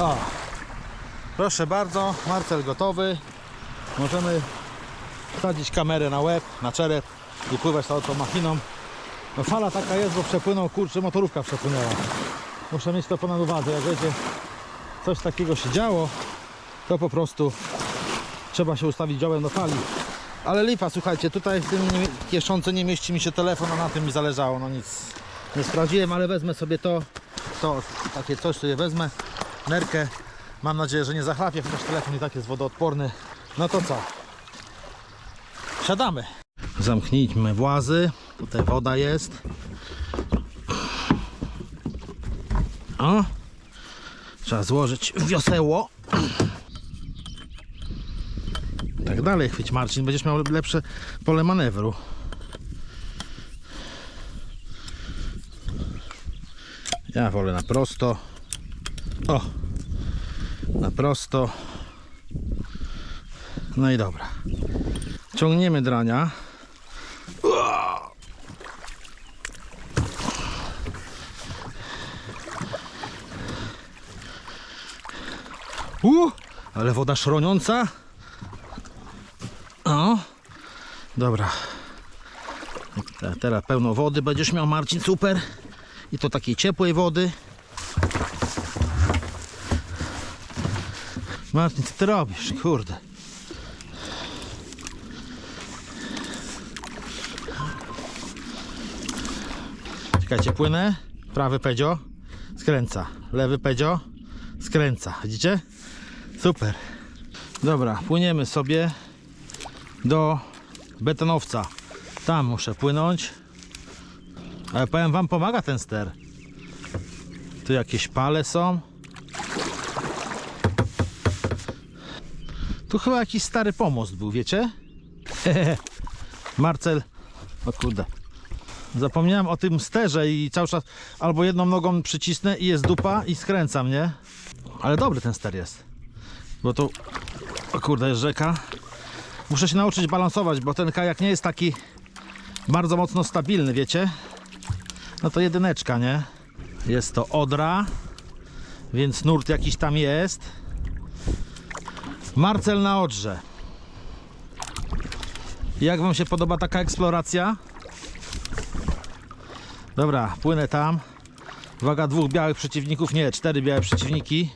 O, proszę bardzo, Marcel gotowy. Możemy wsadzić kamerę na łeb, na czerep i pływać tą tą machiną. No fala taka jest, bo przepłynął, kurczę, motorówka przepłynęła. Muszę mieć to ponad uwadze, jak będzie coś takiego się działo, to po prostu trzeba się ustawić dziołem do fali. Ale lipa, słuchajcie, tutaj w tym kieszonce nie mieści mi się telefon, a na tym mi zależało, no nic nie sprawdziłem, ale wezmę sobie to, to takie coś sobie wezmę, nerkę, mam nadzieję, że nie zachlapię, chociaż telefon i tak jest wodoodporny. No to co? Siadamy. Zamknijmy włazy, tutaj woda jest. O, trzeba złożyć wioseło. Tak dalej chwyć Marcin, będziesz miał lepsze pole manewru. Ja wolę na prosto. O! Na prosto. No i dobra. Ciągniemy drania. U, ale woda szroniąca. O, dobra. Te- Teraz pełno wody będziesz miał Marcin, super. I to takiej ciepłej wody. Marcin, co ty robisz? Kurde. Czekajcie, płynę. Prawy pedzio skręca. Lewy pedzio skręca. Widzicie? Super. Dobra, płyniemy sobie do betonowca. Tam muszę płynąć. Ale powiem wam, pomaga ten ster. Tu jakieś pale są. Tu chyba jakiś stary pomost był, wiecie? Marcel. O kurde. Zapomniałem o tym sterze i cały czas albo jedną nogą przycisnę i jest dupa i skręcam, nie? Ale dobry ten ster jest. Bo to... O kurde, jest rzeka. Muszę się nauczyć balansować, bo ten kajak nie jest taki bardzo mocno stabilny, wiecie? No to jedyneczka, nie? Jest to Odra, więc nurt jakiś tam jest. Marcel na Odrze. Jak Wam się podoba taka eksploracja? Dobra, płynę tam. Uwaga, dwóch białych przeciwników, nie, cztery białe przeciwniki.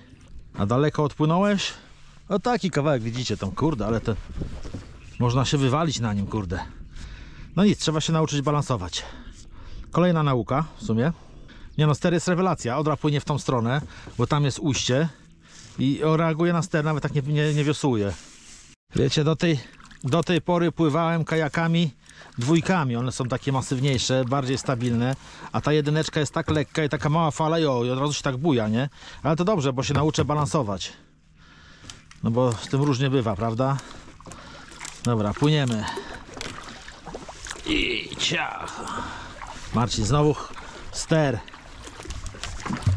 A daleko odpłynąłeś? O taki kawałek widzicie tam, kurde, ale to można się wywalić na nim, kurde. No nic, trzeba się nauczyć balansować. Kolejna nauka w sumie. Nie no, jest rewelacja. Odra płynie w tą stronę, bo tam jest ujście i reaguje na ster, nawet tak nie, nie, nie wiosłuje. Wiecie, do tej, do tej pory pływałem kajakami dwójkami. One są takie masywniejsze, bardziej stabilne, a ta jedyneczka jest tak lekka i taka mała fala i, o, i od razu się tak buja, nie? Ale to dobrze, bo się nauczę balansować. No bo z tym różnie bywa, prawda? Dobra, płyniemy. I ciach. Marcin, znowu ster.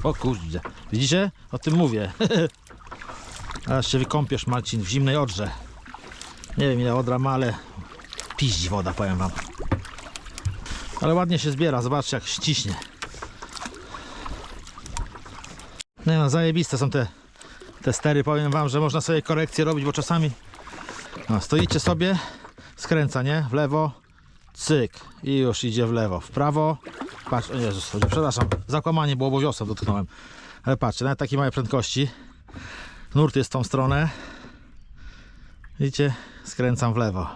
O kurde. Widzicie? O tym mówię. Aż się wykąpiesz, Marcin, w zimnej odrze. Nie wiem ile odra ma, ale piździ woda, powiem wam. Ale ładnie się zbiera, zobaczcie jak ściśnie. Nie no, zajebiste są te, te stery, powiem wam, że można sobie korekcje robić, bo czasami no, stoicie sobie, skręca, nie? W lewo, cyk i już idzie w lewo, w prawo, patrz, o Jezus, przepraszam, zakłamanie było, bo wiosła dotknąłem, ale patrzcie, nawet takiej małej prędkości, nurt jest w tą stronę, widzicie, skręcam w lewo,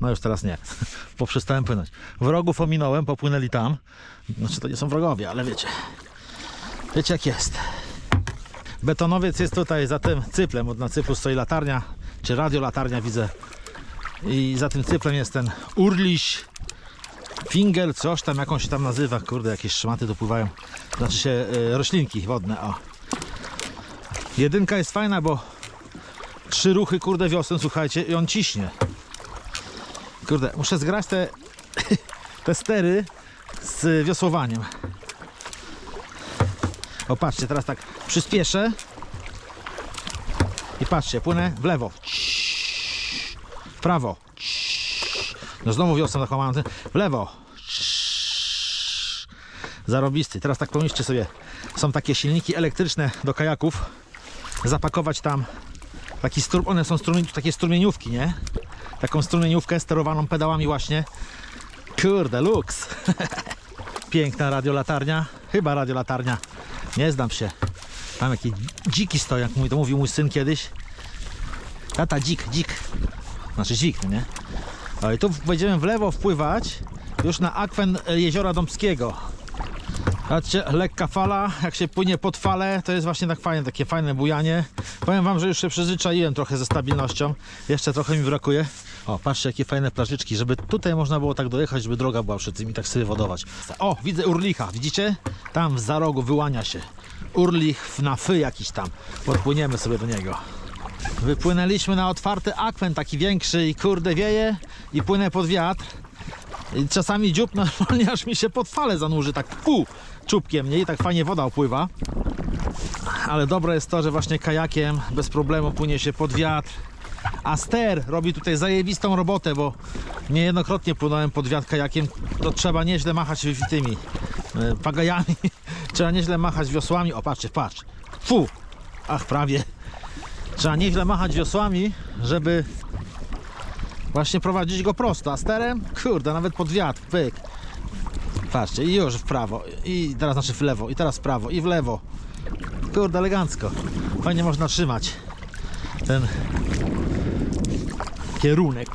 no już teraz nie, bo przestałem płynąć, wrogów ominąłem, popłynęli tam, znaczy to nie są wrogowie, ale wiecie, wiecie jak jest. Betonowiec jest tutaj za tym cyplem, bo na cyplu stoi latarnia, czy radiolatarnia widzę. I za tym cyplem jest ten urliś, finger, coś tam, jakąś tam nazywa. Kurde, jakieś szmaty dopływają. Znaczy się y, roślinki wodne, o. Jedynka jest fajna, bo trzy ruchy, kurde, wiosłem, słuchajcie, i on ciśnie. Kurde, muszę zgrać te, te stery z wiosłowaniem. O, patrzcie, teraz tak przyspieszę. I patrzcie, płynę w lewo. W prawo. No znowu wiosną zakłamałem. W lewo. Zarobisty. Teraz tak pomyślcie sobie, są takie silniki elektryczne do kajaków. Zapakować tam taki stru... one są strumie... takie strumieniówki, nie? Taką strumieniówkę sterowaną pedałami właśnie. Kurde, luks. Piękna radiolatarnia. Chyba radiolatarnia. Nie znam się. Tam jakieś dziki stoją, jak mówi- to mówił mój syn kiedyś. Tata, dzik, dzik. Znaczy dzik, no nie? O, i tu będziemy w lewo wpływać już na akwen jeziora Dąbskiego. Patrzcie, lekka fala, jak się płynie pod falę, to jest właśnie tak fajne, takie fajne bujanie. Powiem wam, że już się przyzwyczaiłem trochę ze stabilnością. Jeszcze trochę mi brakuje. O, patrzcie, jakie fajne plażyczki, żeby tutaj można było tak dojechać, żeby droga była przy tym i tak sobie wodować. O, widzę urlicha, widzicie? Tam za rogu wyłania się. Urlich na fy jakiś tam. Podpłyniemy sobie do niego. Wypłynęliśmy na otwarty akwen, taki większy i kurde wieje i płynę pod wiatr. I czasami dziób normalnie aż mi się pod falę zanurzy, tak pu, czubkiem, nie? I tak fajnie woda opływa. Ale dobre jest to, że właśnie kajakiem bez problemu płynie się pod wiatr. A ster robi tutaj zajebistą robotę, bo niejednokrotnie płynąłem pod wiatr kajakiem. To trzeba nieźle machać tymi e, pagajami. Trzeba nieźle machać wiosłami. O, patrzcie, patrz. Fu! Ach, prawie. Trzeba nieźle machać wiosłami, żeby właśnie prowadzić go prosto, a sterem, kurde, nawet pod wiatr, pyk. Patrzcie, i już w prawo, i teraz znaczy w lewo, i teraz w prawo, i w lewo. Kurde, elegancko. Fajnie można trzymać ten kierunek.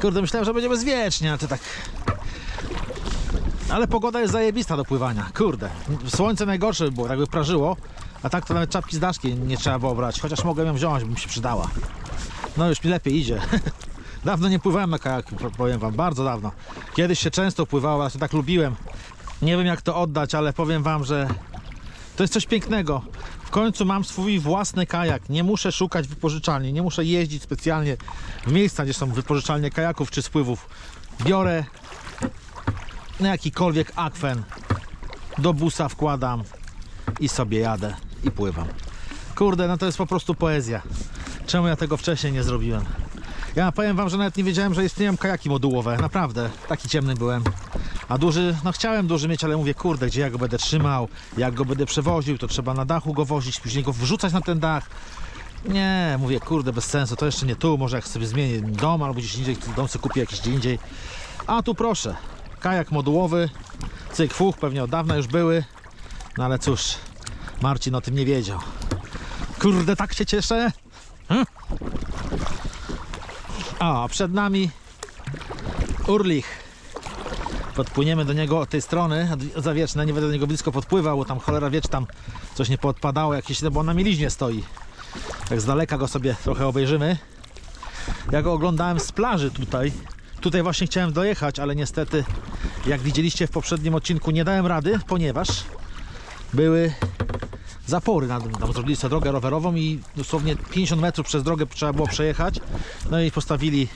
Kurde, myślałem, że będzie bezwiecznie, ale to tak... Ale pogoda jest zajebista do pływania, kurde. Słońce najgorsze by było, tak by prażyło, a tak to nawet czapki z daszki nie trzeba było brać, chociaż mogłem ją wziąć, by mi się przydała. No już mi lepiej idzie. Dawno nie pływałem na kajaku, po- powiem wam, bardzo dawno. Kiedyś się często pływało, ja to tak lubiłem. Nie wiem jak to oddać, ale powiem wam, że to jest coś pięknego. W końcu mam swój własny kajak. Nie muszę szukać wypożyczalni, nie muszę jeździć specjalnie w miejsca, gdzie są wypożyczalnie kajaków czy spływów. Biorę na jakikolwiek akwen, do busa wkładam i sobie jadę i pływam. Kurde, no to jest po prostu poezja. Czemu ja tego wcześniej nie zrobiłem? Ja powiem wam, że nawet nie wiedziałem, że istnieją kajaki modułowe. Naprawdę, taki ciemny byłem. A duży, no chciałem duży mieć, ale mówię, kurde, gdzie ja go będę trzymał, jak go będę przewoził, to trzeba na dachu go wozić, później go wrzucać na ten dach. Nie, mówię, kurde, bez sensu, to jeszcze nie tu, może jak sobie zmienię dom albo gdzieś indziej, dom sobie kupię jakiś gdzie indziej. A tu proszę, kajak modułowy, cyk fuch, pewnie od dawna już były, no ale cóż, Marcin o tym nie wiedział. Kurde, tak się cieszę. Hm? A, przed nami Urlich. Podpłyniemy do niego od tej strony, od zawieczne, nie będę do niego blisko podpływał, bo tam cholera wie, czy tam coś nie podpadało, jakieś, bo on na mieliźnie stoi. Tak z daleka go sobie trochę obejrzymy. Ja go oglądałem z plaży tutaj. Tutaj właśnie chciałem dojechać, ale niestety, jak widzieliście w poprzednim odcinku, nie dałem rady, ponieważ były zapory. Na, tam zrobili sobie drogę rowerową i dosłownie 50 metrów przez drogę trzeba było przejechać. No i postawili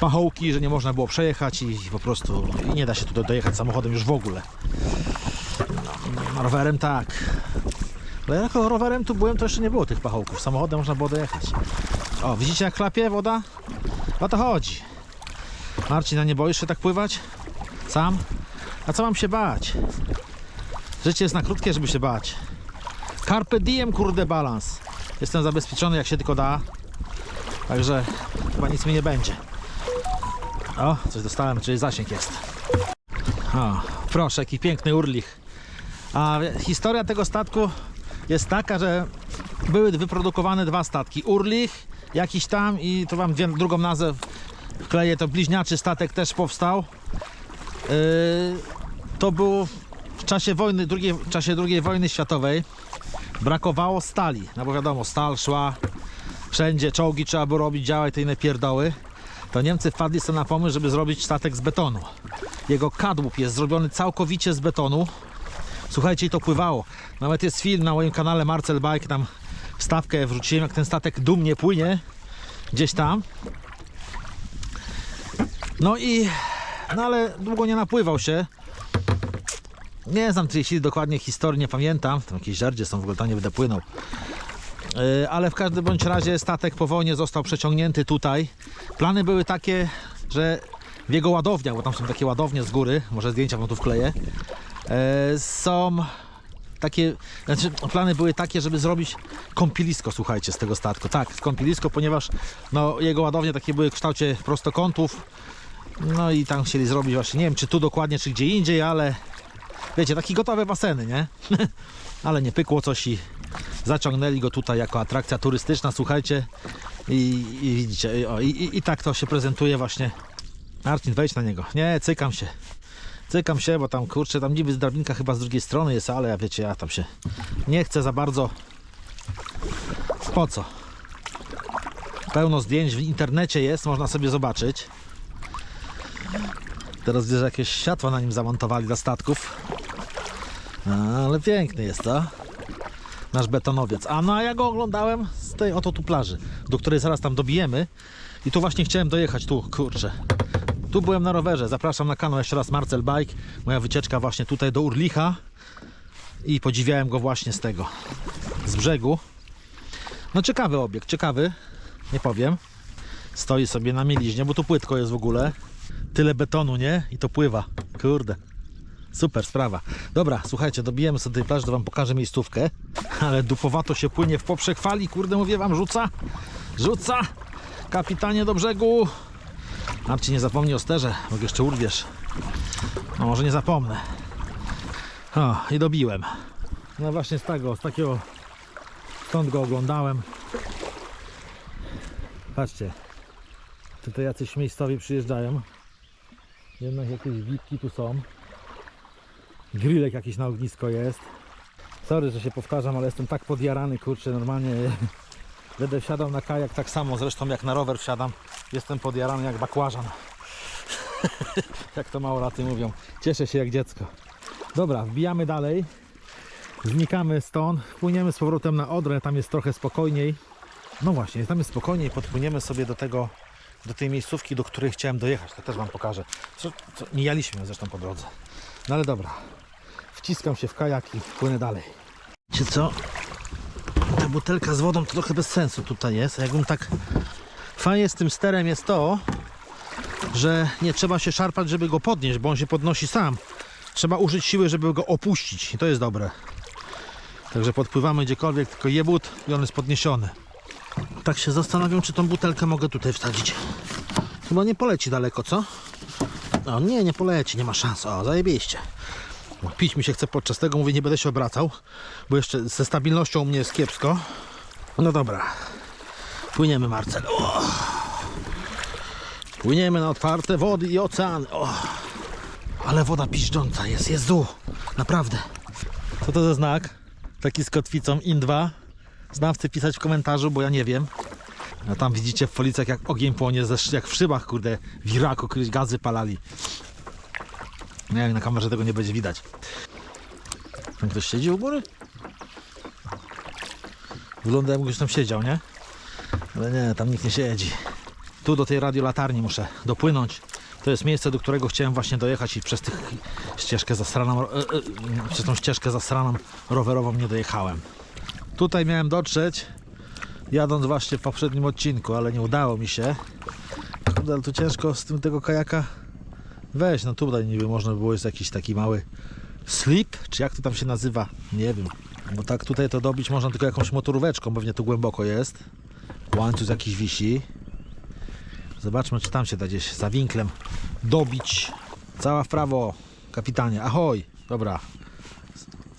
pachołki, że nie można było przejechać i po prostu i nie da się tutaj dojechać samochodem już w ogóle. No, rowerem tak. Ale jako rowerem tu byłem, to jeszcze nie było tych pachołków. Samochodem można było dojechać. O, widzicie jak chlapie woda? O to chodzi. Marcin, a nie boisz się tak pływać? Sam? A co mam się bać? Życie jest na krótkie, żeby się bać. Carpe diem, kurde, balans. Jestem zabezpieczony jak się tylko da. Także chyba nic mi nie będzie. O, coś dostałem, czyli zasięg jest. O, proszę, jaki piękny urlich. A historia tego statku jest taka, że były wyprodukowane dwa statki. Urlich, jakiś tam i to wam drugą nazwę wkleję, to bliźniaczy statek też powstał. Yy, to było w czasie wojny, drugiej, w czasie II wojny światowej brakowało stali, no bo wiadomo, stal szła wszędzie, czołgi trzeba było robić, działać te inne pierdoły. To Niemcy wpadli sobie na pomysł, żeby zrobić statek z betonu. Jego kadłub jest zrobiony całkowicie z betonu. Słuchajcie, i to pływało. Nawet jest film na moim kanale Marcel Bike, tam wstawkę wrzuciłem, jak ten statek dumnie płynie gdzieś tam. No i, no ale długo nie napływał się. Nie znam tej dokładnie historii, nie pamiętam. Tam jakieś żerdzie są, w ogóle tam nie będę płynął. Yy, ale w każdym bądź razie statek po wojnie został przeciągnięty tutaj. Plany były takie, że w jego ładowniach, bo tam są takie ładownie z góry, może zdjęcia wam tu wkleję, E, są takie, znaczy plany były takie, żeby zrobić kąpielisko, słuchajcie, z tego statku. Tak, kąpielisko, ponieważ no, jego ładownie takie były w kształcie prostokątów. No i tam chcieli zrobić właśnie, nie wiem czy tu dokładnie, czy gdzie indziej, ale wiecie, takie gotowe baseny, nie? ale nie pykło coś i zaciągnęli go tutaj jako atrakcja turystyczna, słuchajcie. I, i widzicie, i, i, i tak to się prezentuje właśnie. Marcin, wejdź na niego. Nie, cykam się. Cykam się, bo tam kurczę, tam niby drabinka chyba z drugiej strony jest, ale ja wiecie, ja tam się nie chcę za bardzo. Po co? Pełno zdjęć w internecie jest, można sobie zobaczyć. Teraz widzę, że jakieś światła na nim zamontowali dla statków. Ale piękny jest to. Nasz betonowiec. A no a ja go oglądałem z tej oto tu plaży, do której zaraz tam dobijemy. I tu właśnie chciałem dojechać, tu, kurczę. Tu byłem na rowerze. Zapraszam na kanał jeszcze raz Marcel Bike. Moja wycieczka właśnie tutaj do Urlicha. I podziwiałem go właśnie z tego, z brzegu. No ciekawy obiekt, ciekawy. Nie powiem. Stoi sobie na mieliźnie, bo tu płytko jest w ogóle. Tyle betonu, nie? I to pływa. Kurde. Super sprawa. Dobra, słuchajcie, dobijemy sobie tej plaży, to wam pokażę miejscówkę. Ale dupowato się płynie w poprzek fali. Kurde, mówię wam, rzuca. Rzuca. Kapitanie do brzegu. Marcin, nie zapomnij o sterze, bo jeszcze urwiesz. No może nie zapomnę. O, i dobiłem. No właśnie z tego, z takiego... Stąd go oglądałem. Patrzcie. Tutaj jacyś miejscowi przyjeżdżają. Jednak jakieś wipki tu są. Grillek jakiś na ognisko jest. Sorry, że się powtarzam, ale jestem tak podjarany, kurczę, normalnie będę wsiadał na kajak tak samo, zresztą jak na rower wsiadam. Jestem podjarany jak bakłażan. jak to małolaty mówią. Cieszę się jak dziecko. Dobra, wbijamy dalej. Znikamy stąd, płyniemy z powrotem na Odrę, tam jest trochę spokojniej. No właśnie, tam jest spokojniej, podpłyniemy sobie do tego, do tej miejscówki, do której chciałem dojechać. To też Wam pokażę. Co, co, mijaliśmy zresztą po drodze. No ale dobra, wciskam się w kajak i płynę dalej. Wiecie co? Ta butelka z wodą to trochę bez sensu tutaj jest. Jakbym tak... Fajnie z tym sterem jest to, że nie trzeba się szarpać, żeby go podnieść, bo on się podnosi sam. Trzeba użyć siły, żeby go opuścić. I to jest dobre. Także podpływamy gdziekolwiek, tylko jebut i on jest podniesiony. Tak się zastanawiam, czy tą butelkę mogę tutaj wsadzić. Chyba nie poleci daleko, co? O nie, nie poleci, nie ma szans. O, zajebiście. O, Pić mi się chce podczas tego, mówię, nie będę się obracał, bo jeszcze ze stabilnością u mnie jest kiepsko. No dobra. Płyniemy, Marcel. O. Płyniemy na otwarte wody i oceany. O. Ale woda piszcząca jest, Jezu. Naprawdę. Co to za znak? Taki z kotwicą IN2. Znawcy pisać w komentarzu, bo ja nie wiem. A tam widzicie w policjach jak ogień płonie, jak w szybach, kurde, w Iraku kiedyś gazy palali. No jak na kamerze tego nie będzie widać. Tam ktoś siedzi u góry? Wygląda jakby ktoś tam siedział, nie? Ale nie, tam nikt nie siedzi. Tu do tej radiolatarni muszę dopłynąć. To jest miejsce, do którego chciałem właśnie dojechać i przez tych ścieżkę zasraną, e, e, przez tą ścieżkę zasraną rowerową nie dojechałem. Tutaj miałem dotrzeć, jadąc właśnie w poprzednim odcinku, ale nie udało mi się. Kurde, ale tu ciężko z tym tego kajaka Weź, no tutaj niby można by było jest jakiś taki mały slip, czy jak to tam się nazywa, nie wiem. Bo tak tutaj to dobić można tylko jakąś motoróweczką, pewnie tu głęboko jest. Łańcuch jakiś wisi. Zobaczmy, czy tam się da gdzieś za winklem dobić. Cała w prawo, kapitanie, ahoj. Dobra,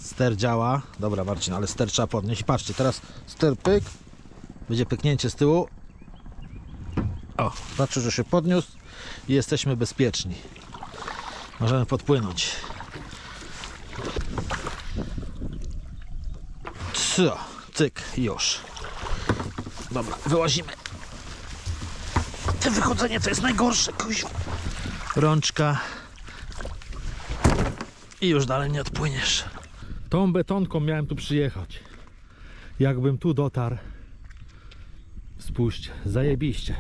ster działa. Dobra, Marcin, ale ster trzeba podnieść. Patrzcie, teraz ster pyk. Będzie pyknięcie z tyłu. O, znaczy, że się podniósł i jesteśmy bezpieczni. Możemy podpłynąć. Co? Cyk, już. Dobra, wyłazimy. Te wychodzenie to jest najgorsze, kuźwa. Rączka. I już dalej nie odpłyniesz. Tą betonką miałem tu przyjechać. Jakbym tu dotarł. Spuść, zajebiście.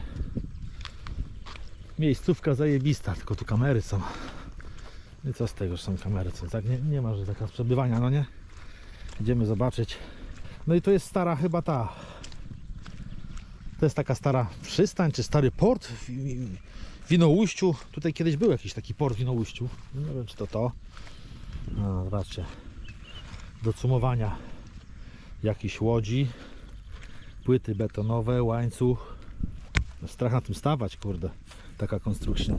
Miejscówka zajebista, tylko tu kamery są. I co z tego, że są kamery? Co, tak nie, nie ma, że zakaz przebywania, no nie? Idziemy zobaczyć. No i to jest stara chyba ta. To jest taka stara przystań, czy stary port w Winoujściu. Tutaj kiedyś był jakiś taki port w Winoujściu. Nie wiem, czy to to. No, zobaczcie. Do cumowania jakiejś łodzi, płyty betonowe, łańcuch. Strach na tym stawać, kurde. Taka konstrukcja.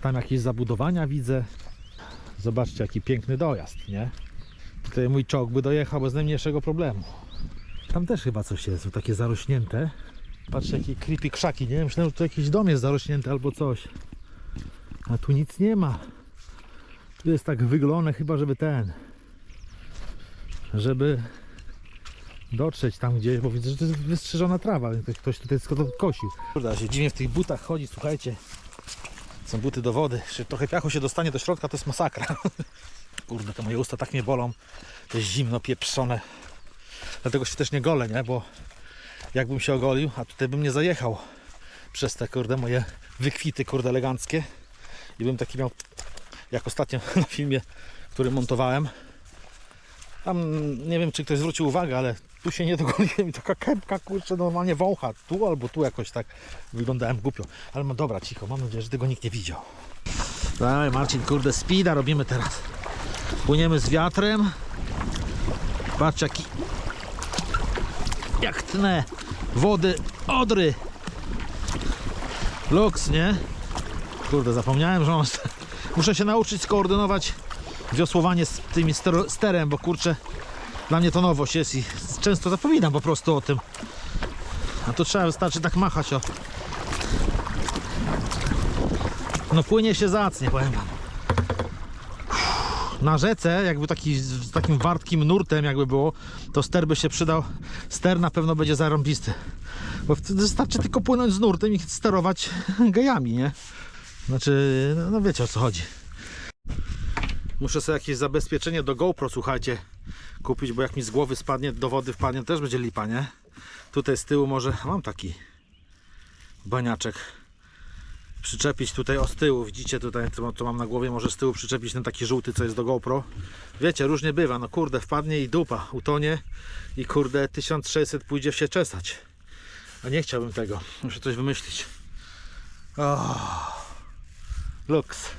Tam jakieś zabudowania widzę. Zobaczcie, jaki piękny dojazd, nie? Tutaj mój czołg by dojechał bez najmniejszego problemu. Tam też chyba coś jest, takie zarośnięte. Patrzcie, jakie creepy krzaki, nie? Myślałem, że to jakiś dom jest zarośnięty albo coś. A tu nic nie ma. Tu jest tak wyglone chyba, żeby ten... Żeby dotrzeć tam gdzieś, bo widzę, że to jest wystrzeżona trawa, więc ktoś tutaj kosił. Kurde, się dziwnie w tych butach chodzi, słuchajcie. Są buty do wody. Jeszcze trochę piachu się dostanie do środka, to jest masakra. Kurde, te moje usta tak mnie bolą. To jest zimno, pieprzone. Dlatego się też nie golę, nie? Bo jakbym się ogolił, a tutaj bym nie zajechał przez te, kurde, moje wykwity, kurde, eleganckie. I bym taki miał, jak ostatnio na filmie, który montowałem. Tam nie wiem, czy ktoś zwrócił uwagę, ale tu się nie dogoliłem i taka kępka, kurczę, normalnie wącha. Tu albo tu jakoś tak wyglądałem głupio. Ale no dobra, cicho, mam nadzieję, że tego nikt nie widział. Dawaj Marcin, kurde, speeda robimy teraz. Płyniemy z wiatrem. Patrz jaki... Jak tnę wody Odry. Luks, nie? Kurde, zapomniałem, że. Muszę się nauczyć skoordynować wiosłowanie z tymi sterem, bo kurczę, dla mnie to nowość jest i często zapominam po prostu o tym. A to trzeba, wystarczy tak machać, o. No płynie się zacnie, powiem wam. Na rzece, jakby taki, z takim wartkim nurtem jakby było, to ster by się przydał. Ster na pewno będzie zarąbisty. Bo wystarczy tylko płynąć z nurtem i sterować gejami, nie? Znaczy, no, no wiecie o co chodzi. Muszę sobie jakieś zabezpieczenie do GoPro, słuchajcie, kupić, bo jak mi z głowy spadnie, do wody wpadnie, też będzie lipa, nie? Tutaj z tyłu może, mam taki baniaczek przyczepić tutaj o z tyłu, widzicie tutaj, co mam na głowie, może z tyłu przyczepić ten taki żółty, co jest do GoPro. Wiecie, różnie bywa, no kurde, wpadnie i dupa, utonie i kurde 1600 pójdzie się czesać. A nie chciałbym tego, muszę coś wymyślić. Oh. Lux.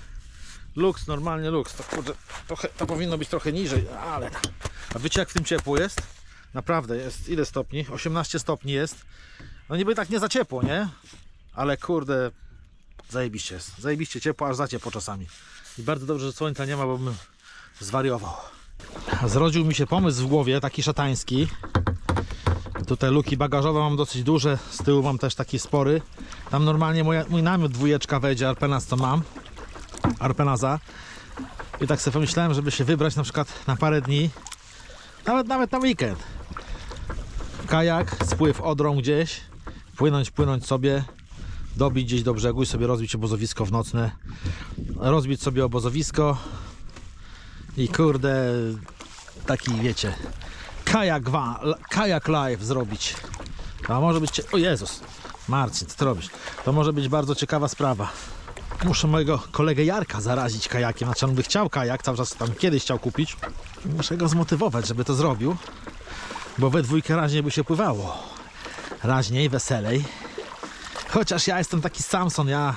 Lux, normalnie lux. To, kurde, trochę, to powinno być trochę niżej, ale. A wiecie jak w tym ciepło jest? Naprawdę jest. Ile stopni? 18 stopni jest. No niby tak nie za ciepło, nie? Ale kurde, zajebiście jest. Zajebiście ciepło, aż za ciepło czasami. I bardzo dobrze, że słońca nie ma, bo bym zwariował. Zrodził mi się pomysł w głowie, taki szatański. Tutaj luki bagażowe mam dosyć duże, z tyłu mam też taki spory. Tam normalnie moja, mój namiot dwójeczka wejdzie, Arpenas co mam. Arpenaza. I tak sobie pomyślałem, żeby się wybrać na przykład na parę dni, nawet nawet na weekend. Kajak, spływ odrą gdzieś, płynąć, płynąć sobie, dobić gdzieś do brzegu i sobie rozbić obozowisko w nocne. Rozbić sobie obozowisko i kurde, taki wiecie, kajak, kajak live zrobić. A może być, o Jezus, Marcin, co robisz? To może być bardzo ciekawa sprawa. Muszę mojego kolegę Jarka zarazić kajakiem. Znaczy on by chciał kajak, cały czas tam kiedyś chciał kupić. Muszę go zmotywować, żeby to zrobił. Bo we dwójkę raźniej by się pływało. Raźniej, weselej. Chociaż ja jestem taki Samson, ja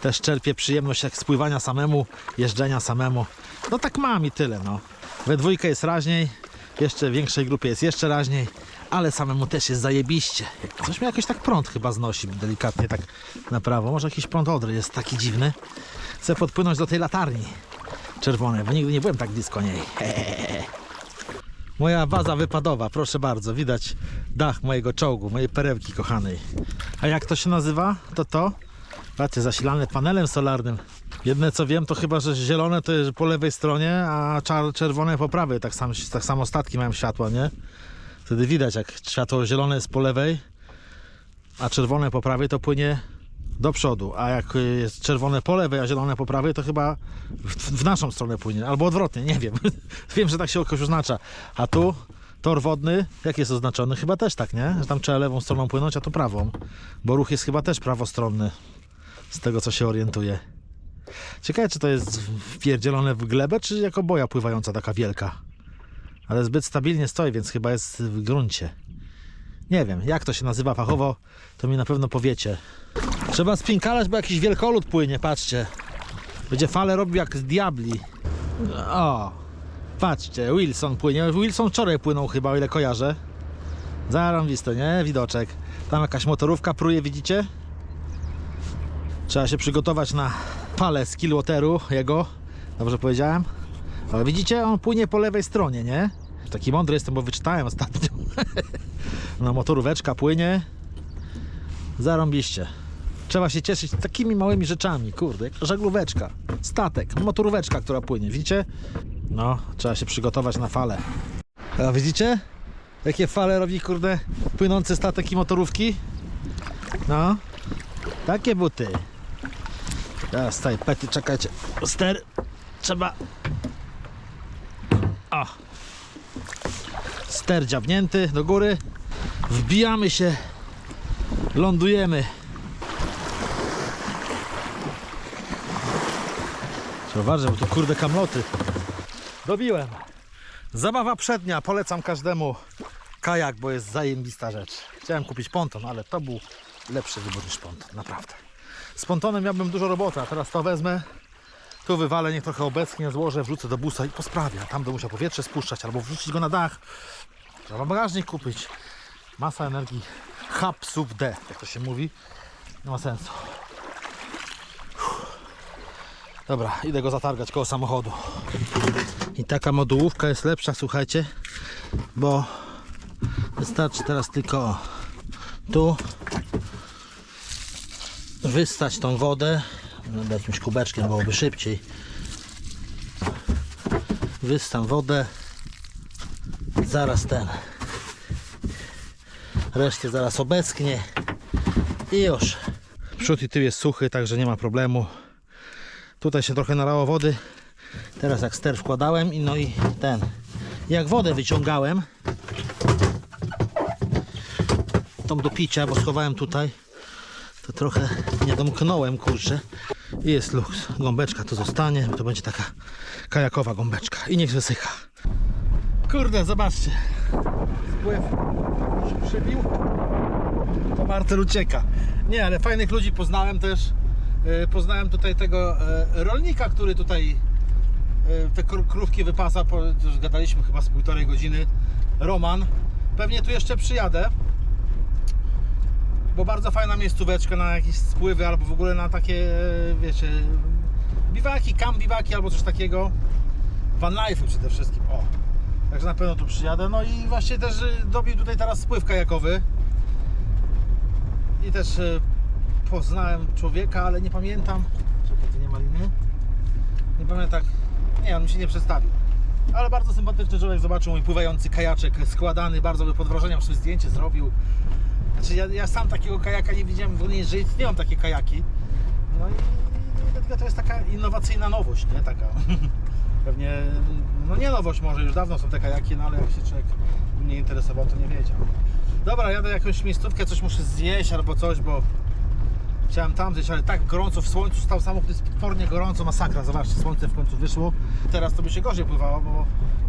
też czerpię przyjemność jak z pływania samemu, jeżdżenia samemu. No tak mam i tyle, no. We dwójkę jest raźniej, jeszcze w większej grupie jest jeszcze raźniej, ale samemu też jest zajebiście. Coś mnie jakoś tak prąd chyba znosi delikatnie tak na prawo. Może jakiś prąd odry jest taki dziwny. Chcę podpłynąć do tej latarni czerwonej, bo nigdy nie byłem tak blisko niej. Moja baza wypadowa, proszę bardzo, widać dach mojego czołgu, mojej perełki kochanej. A jak to się nazywa? To to? Patrzcie, zasilane panelem solarnym. Jedne co wiem, to chyba, że zielone to jest po lewej stronie, a czerwone po prawej. Tak, sam, tak samo statki mają światła, nie? Wtedy widać, jak światło zielone jest po lewej, a czerwone po prawej, to płynie do przodu. A jak jest czerwone po lewej, a zielone po prawej, to chyba w, w naszą stronę płynie. Albo odwrotnie, nie wiem. wiem, że tak się jakoś oznacza. A tu tor wodny, jak jest oznaczony? Chyba też tak, nie? Że tam trzeba lewą stroną płynąć, a to prawą. Bo ruch jest chyba też prawostronny. Z tego, co się orientuję. Ciekawe, czy to jest wpierdzielone w glebę, czy jako boja pływająca taka wielka. Ale zbyt stabilnie stoi, więc chyba jest w gruncie. Nie wiem, jak to się nazywa fachowo, to mi na pewno powiecie. Trzeba spinkalać, bo jakiś wielkolud płynie, patrzcie. Będzie fale robił jak z diabli. O, patrzcie, Wilson płynie. Wilson wczoraj płynął chyba, o ile kojarzę. Zarąbiste, nie? Widoczek. Tam jakaś motorówka pruje, widzicie? Trzeba się przygotować na falę z kilwateru jego. Dobrze powiedziałem? Ale widzicie, on płynie po lewej stronie, nie? Taki mądry jestem, bo wyczytałem ostatnio. No motoróweczka płynie. Zarąbiście. Trzeba się cieszyć takimi małymi rzeczami, kurde, jak żaglóweczka, statek, motoróweczka, która płynie, widzicie? No, trzeba się przygotować na falę. A widzicie? Jakie fale robi, kurde, płynący statek i motorówki? No, takie buty. Teraz tutaj pety, czekajcie, ster, trzeba... O! Ster dziabnięty do góry, wbijamy się, lądujemy. Trzeba uważać, bo tu kurde kamloty. Dobiłem. Zabawa przednia, polecam każdemu kajak, bo jest zajebista rzecz. Chciałem kupić ponton, ale to był lepszy wybór niż ponton, naprawdę. Z pontonem miałbym dużo roboty, a teraz to wezmę, tu wywalę, niech trochę obecnie złożę, wrzucę do busa i posprawię. Tam będę musiał powietrze spuszczać albo wrzucić go na dach. Trzeba bagażnik kupić. Masa energii. Sub D, jak to się mówi. Nie ma sensu. Dobra, idę go zatargać koło samochodu. I taka modułówka jest lepsza, słuchajcie, bo wystarczy teraz tylko tu wystać tą wodę jakimś kubeczkiem, byłoby szybciej. Wystam wodę. Zaraz ten. Resztę zaraz obecnie. I już. Przód i tył jest suchy, także nie ma problemu. Tutaj się trochę nalało wody. Teraz jak ster wkładałem i no i ten. Jak wodę wyciągałem tą do picia, bo schowałem tutaj, to trochę nie domknąłem, kurczę. I jest luks. Gąbeczka to zostanie, to będzie taka kajakowa gąbeczka i niech wysycha. Kurde, zobaczcie. Spływ się przybił. To Martel ucieka. Nie, ale fajnych ludzi poznałem też. E, Poznałem tutaj tego e, rolnika, który tutaj e, te kró- krówki wypasa. gadaliśmy chyba z półtorej godziny. Roman. Pewnie tu jeszcze przyjadę. Bo bardzo fajna miejscóweczka na jakieś spływy albo w ogóle na takie, e, wiecie, biwaki, camp biwaki albo coś takiego. Van life'u przede wszystkim. O. Także na pewno tu przyjadę. No i właśnie też dobił tutaj teraz spływ kajakowy. I też e, poznałem człowieka, ale nie pamiętam. Czekaj, tu nie ma liny. Nie pamiętam. Nie, on mi się nie przedstawił. Ale bardzo sympatyczny człowiek zobaczył mój pływający kajaczek składany, bardzo by pod wrażeniem sobie zdjęcie zrobił. Znaczy ja, ja sam takiego kajaka nie widziałem w ogóle, że istnieją takie kajaki. No i, i dlatego to jest taka innowacyjna nowość, nie? Taka. Pewnie, no nie nowość może, już dawno są te kajaki, no ale jak się człowiek nie interesował, to nie wiedział. Dobra, jadę jakąś miejscówkę, coś muszę zjeść albo coś, bo chciałem tam zjeść, ale tak gorąco w słońcu stał samochód, jest potwornie gorąco, masakra, zobaczcie, słońce w końcu wyszło. Teraz to by się gorzej pływało, bo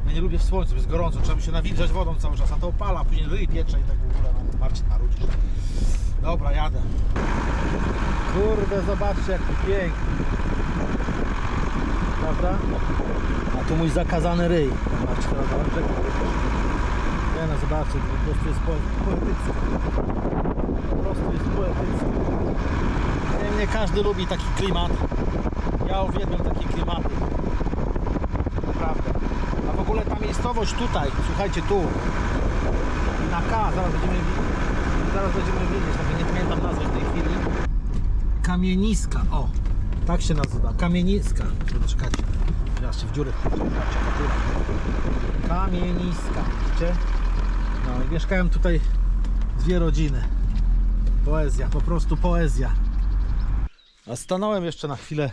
ja nie lubię w słońcu, jest gorąco, trzeba by się nawilżać wodą cały czas, a to opala, później ryj piecze i tak w ogóle, no, Marcin marudzisz. Dobra, jadę. Kurde, zobaczcie jak to pięknie. Prawda? A tu mój zakazany ryj. Zobaczcie, teraz na brzegu. Nie no, zobaczcie, po prostu jest poe- poetyckie. Po prostu jest poetyckie. Nie, nie każdy lubi taki klimat. Ja uwielbiam takie klimaty. Naprawdę. Ogóle ta miejscowość tutaj, słuchajcie tu, na K, zaraz będziemy, zaraz będziemy wiedzieć, nie pamiętam nazwy w tej chwili. Kamieniska, o, tak się nazywa, Kamieniska. Czekajcie, teraz się w kaptura. Kamieniska, widzicie? No i mieszkają tutaj dwie rodziny. Poezja, po prostu poezja. A stanąłem jeszcze na chwilę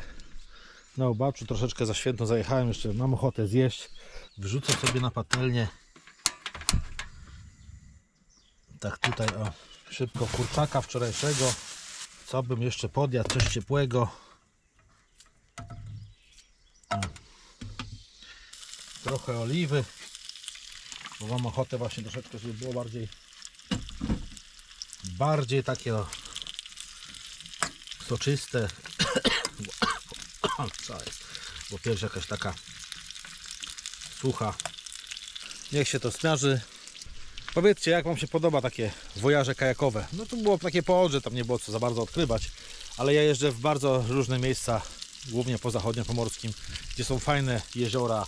na ubaczu, troszeczkę za święto zajechałem, jeszcze mam ochotę zjeść. Wrzucę sobie na patelnię. Tak tutaj o szybko kurczaka wczorajszego. Co bym jeszcze podjadł, coś ciepłego. Trochę oliwy bo mam ochotę właśnie troszeczkę, żeby było bardziej bardziej takie soczyste co jest, bo pierś jakaś taka słucha. Niech się to smaży. Powiedzcie, jak Wam się podoba takie wojaże kajakowe. No to było takie po Odrze, tam nie było co za bardzo odkrywać, ale ja jeżdżę w bardzo różne miejsca, głównie po zachodniopomorskim, gdzie są fajne jeziora,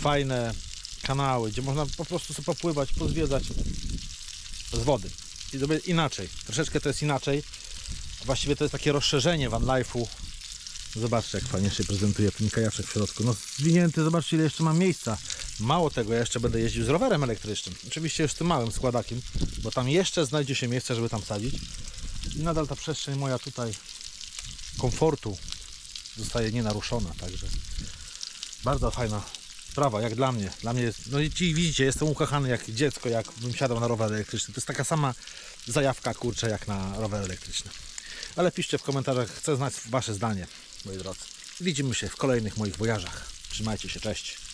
fajne kanały, gdzie można po prostu sobie popływać, pozwiedzać z wody. I inaczej, troszeczkę to jest inaczej. Właściwie to jest takie rozszerzenie van life'u. Zobaczcie, jak fajnie się prezentuje ten kajaczek w środku. No zwinięty, zobaczcie ile jeszcze mam miejsca. Mało tego, ja jeszcze będę jeździł z rowerem elektrycznym. Oczywiście już tym małym składakiem, bo tam jeszcze znajdzie się miejsce, żeby tam sadzić. I nadal ta przestrzeń moja tutaj komfortu zostaje nienaruszona, także bardzo fajna sprawa, jak dla mnie. Dla mnie jest, no i ci widzicie, jestem ukochany jak dziecko, jak bym siadał na rower elektryczny. To jest taka sama zajawka, kurczę, jak na rower elektryczny. Ale piszcie w komentarzach, chcę znać Wasze zdanie, moi drodzy. Widzimy się w kolejnych moich wojażach. Trzymajcie się, cześć.